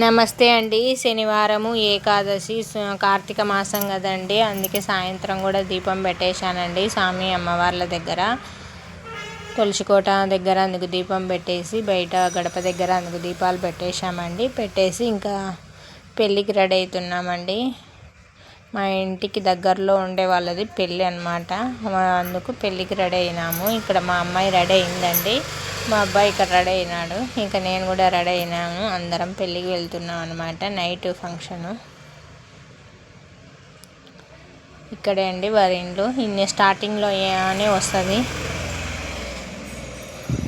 నమస్తే అండి. శనివారము ఏకాదశి కార్తీక మాసం కదండి. అందుకే సాయంత్రం కూడా దీపం పెట్టేశానండి స్వామి అమ్మవార్ల దగ్గర. తులసికోట దగ్గర అందుకు దీపం పెట్టేసి బయట గడప దగ్గర అందుకు దీపాలు పెట్టేశామండి. పెట్టేసి ఇంకా పెళ్ళికి రెడీ అవుతున్నామండి. మా ఇంటికి దగ్గరలో ఉండే వాళ్ళది పెళ్ళి అనమాట అందుకు పెళ్ళికి రెడీ అయినాము. ఇక్కడ మా అమ్మాయి రెడీ అయిందండి. మా అబ్బాయి ఇక్కడ రెడీ అయినాడు. ఇంకా నేను కూడా రెడీ అయినాను అందరం పెళ్ళికి వెళ్తున్నాం అనమాట నైట్ ఫంక్షను. ఇక్కడే అండి వారి ఇండ్లు. ఇన్ని స్టార్టింగ్లో అని వస్తుంది.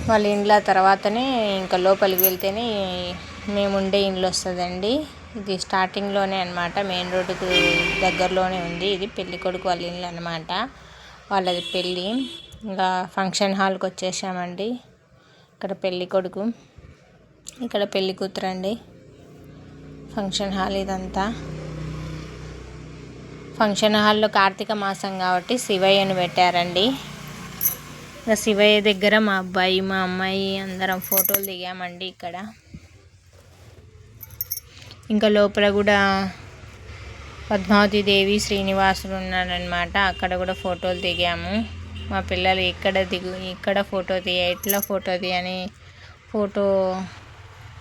వాళ్ళ ఇండ్ల తర్వాతనే ఇంకా లోపలికి వెళ్తేనే మేము ఉండే ఇండ్లు వస్తుందండి. ఇది స్టార్టింగ్లోనే అనమాట మెయిన్ రోడ్డుకు దగ్గరలోనే ఉంది. ఇది పెళ్ళి కొడుకు వాళ్ళ ఇల్లు అనమాట వాళ్ళది పెళ్ళి. ఇంకా ఫంక్షన్ హాల్కి వచ్చేసామండి. ఇక్కడ పెళ్ళి కొడుకు. ఇక్కడ పెళ్ళి కూతురు అండి ఫంక్షన్ హాల్ ఇదంతా. ఫంక్షన్ హాల్లో కార్తీక మాసం కాబట్టి శివయ్యను పెట్టారండి. ఇంకా శివయ్య దగ్గర మా అబ్బాయి మా అమ్మాయి అందరం ఫోటోలు దిగామండి ఇక్కడ. ఇంకా లోపల కూడా పద్మావతి దేవి శ్రీనివాసులు ఉన్నారనమాట అక్కడ కూడా ఫోటోలు దిగాము. మా పిల్లలు ఇక్కడ దిగు ఇక్కడ ఫోటో తీయ ఎట్లా ఫోటో తీయని ఫోటో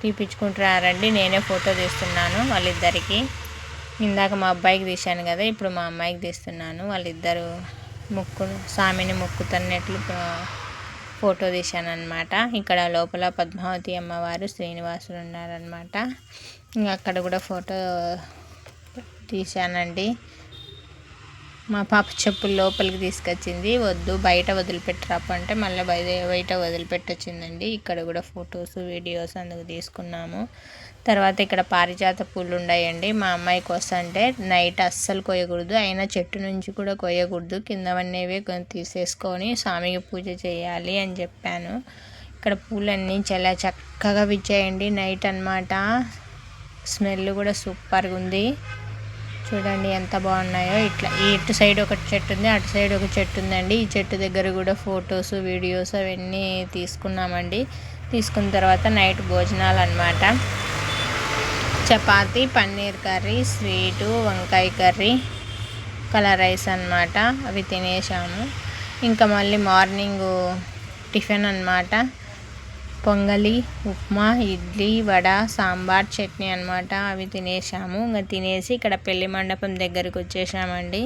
తీపించుకుంటున్నారండి నేనే ఫోటో తీస్తున్నాను వాళ్ళిద్దరికి. ఇందాక మా అబ్బాయికి తీశాను కదా ఇప్పుడు మా అమ్మాయికి తీస్తున్నాను. వాళ్ళిద్దరు ముక్కు స్వామిని మొక్కుతున్నట్లు ఫోటో తీశాను ఇక్కడ లోపల పద్మావతి అమ్మవారు శ్రీనివాసులు ఉన్నారనమాట ఇంకా అక్కడ కూడా ఫోటో తీశానండి. మా పాప చెప్పులు లోపలికి తీసుకొచ్చింది. వద్దు బయట వదిలిపెట్టరాపు అంటే మళ్ళీ బయట బయట వదిలిపెట్టొచ్చిందండి. ఇక్కడ కూడా ఫొటోస్ వీడియోస్ అందుకు తీసుకున్నాము. తర్వాత ఇక్కడ పారిజాత పూలు ఉన్నాయండి. మా కోసం అంటే నైట్ అస్సలు కొయ్యకూడదు. అయినా చెట్టు నుంచి కూడా కొయ్యకూడదు. కిందవన్నీవే తీసేసుకొని స్వామికి పూజ చేయాలి అని చెప్పాను. ఇక్కడ పూలన్నీ చాలా చక్కగా విచ్చాయండి. నైట్ అనమాట స్మెల్ కూడా సూపర్గా ఉంది. చూడండి ఎంత బాగున్నాయో. ఇట్లా ఇటు సైడ్ ఒక చెట్టు ఉంది అటు సైడ్ ఒక చెట్టు ఉందండి. ఈ చెట్టు దగ్గర కూడా ఫొటోస్ వీడియోస్ అవన్నీ తీసుకున్నామండి. తీసుకున్న తర్వాత నైట్ భోజనాలు అనమాట చపాతి పన్నీర్ కర్రీ స్వీటు వంకాయ కర్రీ కలర్ రైస్ అనమాట అవి తినేసాము. ఇంకా మళ్ళీ మార్నింగ్ టిఫిన్ అనమాట పొంగలి ఉప్మా ఇడ్లీ వడ సాంబార్ చట్నీ అనమాట అవి తినేసాము. ఇంకా తినేసి ఇక్కడ పెళ్ళి మండపం దగ్గరికి వచ్చేసామండి.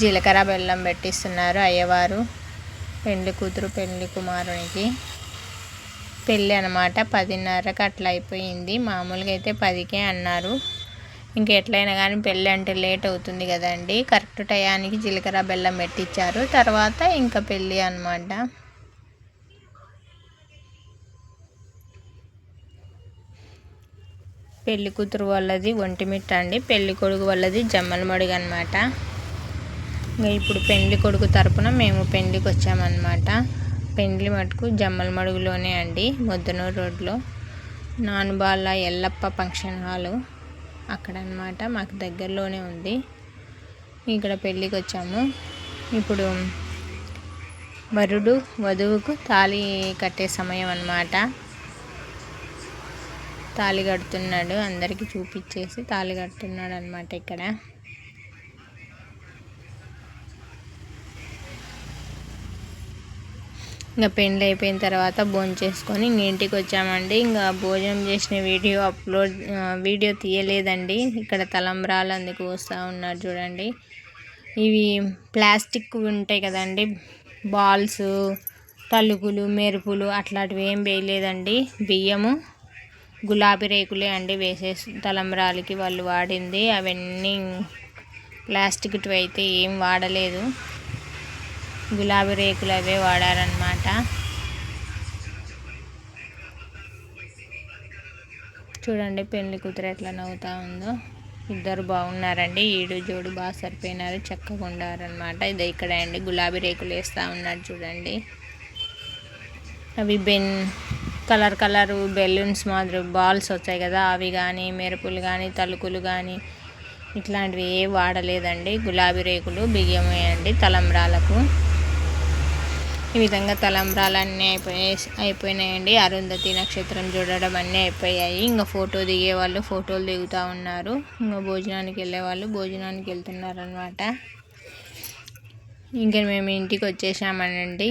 జీలకర్ర బెల్లం పెట్టిస్తున్నారు అయ్యవారు. పెళ్ళి కూతురు పెళ్ళి కుమారునికి. పెళ్ళి అనమాట పదిన్నరకు అట్లా అయిపోయింది. మామూలుగా అయితే పదికే అన్నారు. ఇంక ఎట్లయినా కానీ పెళ్ళి అంటే లేట్ అవుతుంది కదండి. కరెక్ట్ టయానికి జీలకర్ర బెల్లం పెట్టించారు తర్వాత ఇంకా పెళ్ళి అనమాట పెళ్ళి కూతురు వాళ్ళది ఒంటిమిట్ట అండి. పెళ్ళి కొడుకు వాళ్ళది జమ్మల మడుగు అనమాట ఇంకా ఇప్పుడు పెళ్ళి కొడుకు తరపున మేము పెళ్ళికి వచ్చామన్నమాట. పెండ్లి మటుకు జమ్మల మడుగులోనే అండి ముద్దనూరు రోడ్లో. నానుబాల ఎల్లప్ప ఫంక్షన్ హాలు అక్కడ అనమాట మాకు దగ్గరలోనే ఉంది. ఇక్కడ పెళ్ళికి వచ్చాము. ఇప్పుడు వరుడు వధువుకు తాళి కట్టే సమయం అన్నమాట. తాళి కడుతున్నాడు. అందరికీ చూపించేసి తాళి కడుతున్నాడు అనమాట ఇక్కడ. ఇంకా పెళ్ళి అయిపోయిన తర్వాత భోజనం చేసుకొని ఇంటికి వచ్చామండి. ఇంకా భోజనం చేసిన వీడియో అప్లోడ్ వీడియో తీయలేదండి. ఇక్కడ తలంబ్రాలు అందుకు వస్తూ ఉన్నారు చూడండి. ఇవి ప్లాస్టిక్ ఉంటాయి కదండి. బాల్స్ తలుగులు మెరుపులు అట్లాంటివి ఏం వేయలేదండి. బియ్యము గులాబీ రేకులే అండి వేసేసి తలంబ్రాలకి వాళ్ళు వాడింది. అవన్నీ ప్లాస్టిక్వి అయితే ఏం వాడలేదు. గులాబీ రేకులు అవే వాడారనమాట చూడండి పెళ్ళి కూతురు ఎట్లా నవ్వుతా ఉందో. ఇద్దరు బాగున్నారండి. ఈడు జోడు బాగా సరిపోయినారు. చక్కగా ఉండారనమాట ఇది ఇక్కడ అండి. గులాబీ రేకులు వేస్తూ ఉన్నారు చూడండి. అవి బెన్ కలర్ కలర్ బెలూన్స్ మాదిరి బాల్స్ వచ్చాయి కదా అవి కానీ మెరుపులు కానీ తలుకులు కానీ ఇట్లాంటివి ఏ వాడలేదండి. గులాబీ రేకులు బియ్యమే అండి తలంబ్రాలకు. ఈ విధంగా తలంబ్రాలన్నీ అయిపోయి అయిపోయినాయండి. అరుంధతి నక్షత్రం చూడడం అన్నీ అయిపోయాయి. ఇంకా ఫోటో దిగే వాళ్ళు ఫోటోలు దిగుతూ ఉన్నారు. ఇంకా భోజనానికి వెళ్ళే వాళ్ళు భోజనానికి వెళ్తున్నారు అనమాట ఇంకా మేము ఇంటికి వచ్చేసామనండి.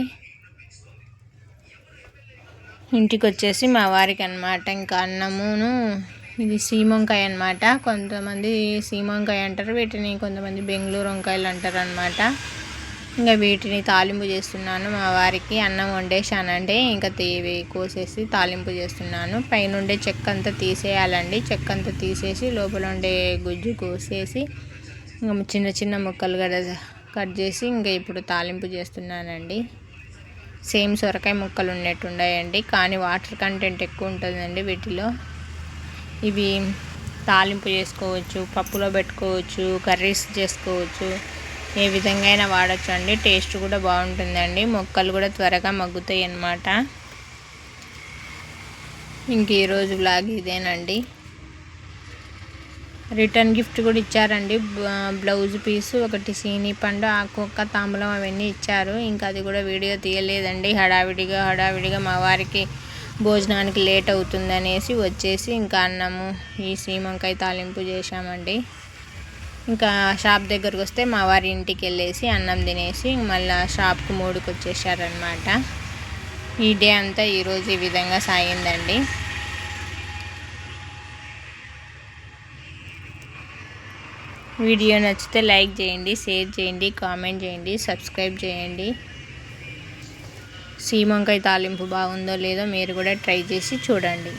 ఇంటికి వచ్చేసి మా వారికి అనమాట ఇంకా అన్నమును ఇది సీమంకాయ అనమాట కొంతమంది సీమంకాయ అంటారు వీటిని కొంతమంది బెంగళూరు వంకాయలు అంటారు అనమాట ఇంకా వీటిని తాలింపు చేస్తున్నాను మా వారికి. అన్నం వండేసానంటే ఇంకా తీవి కోసేసి తాలింపు చేస్తున్నాను. పైన ఉండే చెక్క అంతా తీసేయాలండి. చెక్క అంతా తీసేసి లోపల ఉండే గుజ్జు కోసేసి ఇంకా చిన్న చిన్న ముక్కలు కట్ చేసి ఇంకా ఇప్పుడు తాలింపు చేస్తున్నానండి. సేమ్ సొరకాయ ముక్కలు ఉన్నట్టు కానీ వాటర్ కంటెంట్ ఎక్కువ ఉంటుందండి వీటిలో. ఇవి తాలింపు చేసుకోవచ్చు పప్పులో పెట్టుకోవచ్చు కర్రీస్ చేసుకోవచ్చు. ఏ విధంగా అయినా వాడచ్చు అండి టేస్ట్ కూడా బాగుంటుందండి మొక్కలు కూడా త్వరగా మగ్గుతాయి అన్నమాట ఇంక ఈరోజు బ్లాగ్ ఇదేనండి. రిటర్న్ గిఫ్ట్ కూడా ఇచ్చారండి. బ్లౌజ్ పీసు ఒకటి సీని పండు ఆకొక్క తాంబూలం అవన్నీ ఇచ్చారు. ఇంకా అది కూడా వీడియో తీయలేదండి. హడావిడిగా హడావిడిగా మా వారికి భోజనానికి లేట్ అవుతుందనేసి వచ్చేసి ఇంకా అన్నము ఈ సీమంకాయ తాలింపు చేశామండి. ఇంకా షాప్ దగ్గరకు వస్తే మా వారి ఇంటికి వెళ్ళేసి అన్నం తినేసి మళ్ళీ షాప్కి మూడుకు వచ్చేసారనమాట ఈ డే అంతా ఈరోజు ఈ విధంగా సాగిందండి. వీడియో నచ్చితే లైక్ చేయండి షేర్ చేయండి కామెంట్ చేయండి సబ్స్క్రైబ్ చేయండి. సీమంకాయ తాలింపు బాగుందో లేదో మీరు కూడా ట్రై చేసి చూడండి.